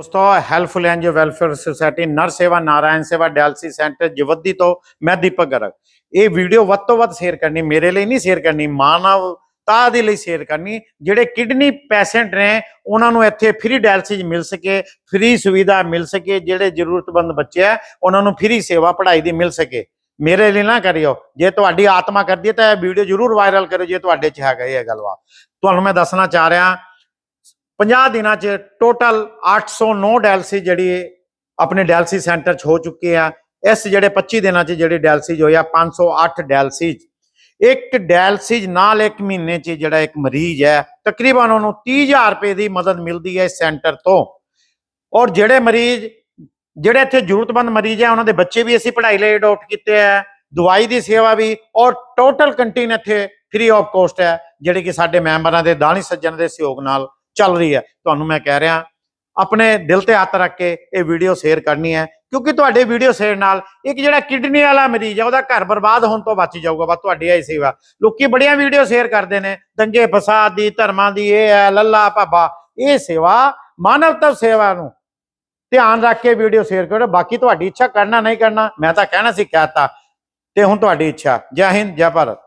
ਦੋਸਤੋ helpful NGO welfare society Nar Seva Narayan ਸੇਵਾ dialysis centre Jawaddi ਤੋਂ ਮੈਂ ਦੀਪਕ ਗਰਗ। ਇਹ ਵੀਡੀਓ ਵੱਧ ਤੋਂ ਵੱਧ ਸ਼ੇਅਰ ਕਰਨੀ, ਮੇਰੇ ਲਈ ਨਹੀਂ ਸ਼ੇਅਰ ਕਰਨੀ, ਮਾਨਵਤਾ ਦੇ ਲਈ ਸ਼ੇਅਰ ਕਰਨੀ, ਜਿਹੜੇ ਕਿਡਨੀ ਪੇਸ਼ੈਂਟ ਨੇ, ਉਹਨਾਂ ਨੂੰ ਇੱਥੇ ਫ੍ਰੀ ਡਾਇਲਸਿਸ ਮਿਲ ਸਕੇ ਫ੍ਰੀ ਸੁਵਿਧਾ ਮਿਲ ਸਕੇ, ਜਿਹੜੇ ਜ਼ਰੂਰਤਮੰਦ ਬੱਚੇ ਆ, ਉਹਨਾਂ ਨੂੰ ਫ੍ਰੀ ਸੇਵਾ ਪੜ੍ਹਾਈ ਦੀ ਮਿਲ ਸਕੇ। ਮੇਰੇ ਲਈ ਨਾ ਕਰਿਓ, ਜੇ ਤੁਹਾਡੀ ਆਤਮਾ ਕਰਦੀ ਹੈ ਤਾਂ ਇਹ ਵੀਡੀਓ ਜ਼ਰੂਰ ਵਾਇਰਲ ਕਰਿਓ, ਜੇ ਤੁਹਾਡੇ 'ਚ ਹੈਗਾ ਇਹ ਗੱਲਬਾਤ। ਤੁਹਾਨੂੰ ਮੈਂ ਦੱਸਣਾ ਚਾਹ ਰਿਹਾ 50 ਦਿਨਾਂ 'ਚ ਟੋਟਲ 809 ਡਾਇਲਸਿਸ ਜਿਹੜੀ ਆਪਣੇ ਡਾਇਲਸਿਸ ਸੈਂਟਰ 'ਚ ਹੋ ਚੁੱਕੇ ਆ। ਇਸ ਜਿਹੜੇ 25 ਦਿਨਾਂ 'ਚ ਜਿਹੜੇ ਡਾਇਲਸਿਸ ਹੋਇਆ 508 ਡਾਇਲਸਿਸ ਇੱਕ ਡਾਇਲਸਿਸ ਨਾਲ ਇੱਕ ਮਹੀਨੇ 'ਚ ਜਿਹੜਾ ਇੱਕ ਮਰੀਜ਼ ਹੈ, ਤਕਰੀਬਨ ਉਹਨੂੰ 30000 ਰੁਪਏ ਦੀ ਮਦਦ ਮਿਲਦੀ ਹੈ ਇਸ ਸੈਂਟਰ ਤੋਂ। ਔਰ ਜਿਹੜੇ ਮਰੀਜ਼, ਜਿਹੜੇ ਇੱਥੇ ਜ਼ਰੂਰਤਮੰਦ ਮਰੀਜ਼ ਹੈ, ਉਹਨਾਂ ਦੇ ਬੱਚੇ ਵੀ ਅਸੀਂ ਪੜ੍ਹਾਈ ਲਈ ਅਡਾਪਟ ਕੀਤੇ ਆ, ਦਵਾਈ ਦੀ ਸੇਵਾ ਵੀ, ਔਰ ਟੋਟਲ ਕੰਟੀਨ ਇੱਥੇ ਫ੍ਰੀ ਆਫ ਕੋਸਟ ਹੈ, ਜਿਹੜੇ ਕਿ ਸਾਡੇ ਮੈਂਬਰਾਂ ਦੇ ਦਾਨੀ ਸੱਜਣ ਦੇ ਸਹਿਯੋਗ ਨਾਲ ਚੱਲ ਰਹੀ ਹੈ। ਤੁਹਾਨੂੰ ਮੈਂ ਕਹਿ ਰਿਹਾ, ਆਪਣੇ ਦਿਲ ਤੇ ਹੱਥ ਰੱਖ ਕੇ ਇਹ ਵੀਡੀਓ ਸ਼ੇਅਰ ਕਰਨੀ ਹੈ, ਕਿਉਂਕਿ ਤੁਹਾਡੇ ਵੀਡੀਓ ਸ਼ੇਅਰ ਨਾਲ ਇੱਕ ਜਿਹੜਾ ਕਿਡਨੀ ਵਾਲਾ ਮਰੀਜ਼ ਹੈ, ਉਹਦਾ ਘਰ ਬਰਬਾਦ ਹੋਣ ਤੋਂ ਬਚ ਜਾਊਗਾ, ਬਸ ਤੁਹਾਡੀ ਆਈ ਸੇਵਾ ਲੋਕੀ ਬੜੀਆਂ ਵੀਡੀਓ ਸ਼ੇਅਰ ਕਰਦੇ ਨੇ, ਦੰਗੇ, ਫਸਾਦ ਦੀ, ਧਰਮਾਂ ਦੀ, ਇਹ ਹੈ, ਲੱਲਾ, ਭਾਬਾ। ਇਹ ਸੇਵਾ ਮਾਨਵਤਾ ਸੇਵਾ ਨੂੰ ਧਿਆਨ ਰੱਖ ਕੇ ਵੀਡੀਓ ਸ਼ੇਅਰ ਕਰੋ, ਬਾਕੀ ਤੁਹਾਡੀ ਇੱਛਾ ਕਰਨਾ, ਨਹੀਂ ਕਰਨਾ, ਮੈਂ ਤਾਂ ਕਹਿਣਾ ਸੀ, ਕਹਿਤਾ। ਤੇ ਹੁਣ ਤੁਹਾਡੀ ਇੱਛਾ। ਜੈ ਹਿੰਦ, ਜੈ ਭਾਰਤ।